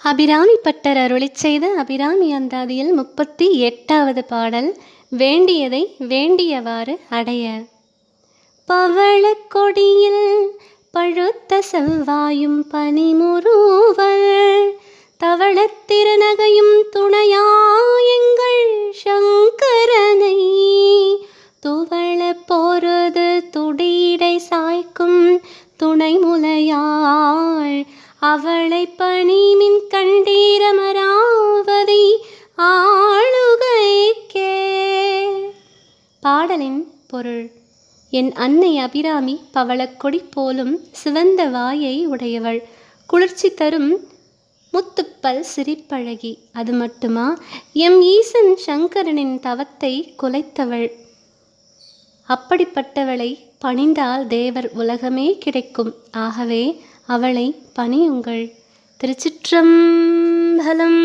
Abirami butter அருளி செய்த அபிராமி அந்தாதியில் முப்பத்தி எட்டாவது பாடல் வேண்டியதை வேண்டியவாறு அடைய பவள கொடியில் பழுத்த செவ்வாயும் பனிமுருவர் தவளத்திருநகையும் துணையாயங்கள் சங்கரனை. துவள போறது துடியடை சாய்க்கும் துணை முலையா அவளை பணிமின் கண்டீரமராவதி ஆளுகைக்கே. பாடலின் பொருள் என் அன்னை அபிராமி பவளக்கொடி போலும் சிவந்த வாயை உடையவள். குளிர்ச்சி தரும் முத்துப்பல் சிரிப்பழகி அது மட்டுமா? எம் ஈசன் சங்கரனின் தவத்தை குலைத்தவள். அப்படிப்பட்டவளை பணிந்தால் தேவர் உலகமே கிடைக்கும். ஆகவே அவளை பணியுங்கள். திருச்சிற்றம்பலம்